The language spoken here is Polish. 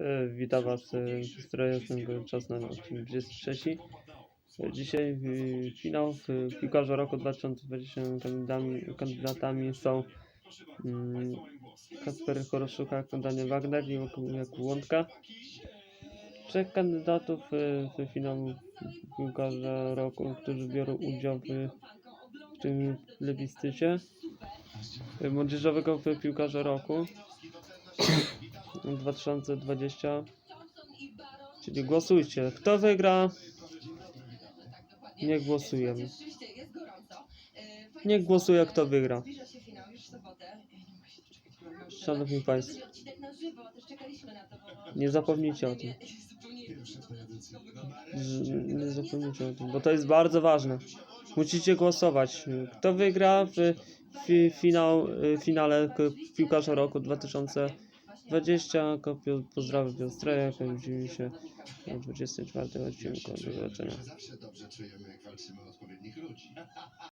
E, Witam Was, e, jestem czas na odcinek 23. E, Dzisiaj finał w piłkarza roku 2020 kandydatami, kandydatami są mm, Kasper Choroszuka, Daniel Wagner i Jakub Łądka. Trzech kandydatów w finał piłkarza roku, którzy biorą udział w, w tym plebiscycie młodzieżowego piłkarza roku 2020. Czyli głosujcie. Kto wygra? Nie głosujemy. Nie głosuje, kto wygra. Szanowni Państwo, nie zapomnijcie o tym. Nie zapomnijcie o tym, bo to jest bardzo ważne. Musicie głosować. Kto wygra w fi, finał, y, finale piłkarza roku 2020? Kopio- Pozdrawiam Piostrzeja, widzimy się na 24 odcinku. Do zobaczenia.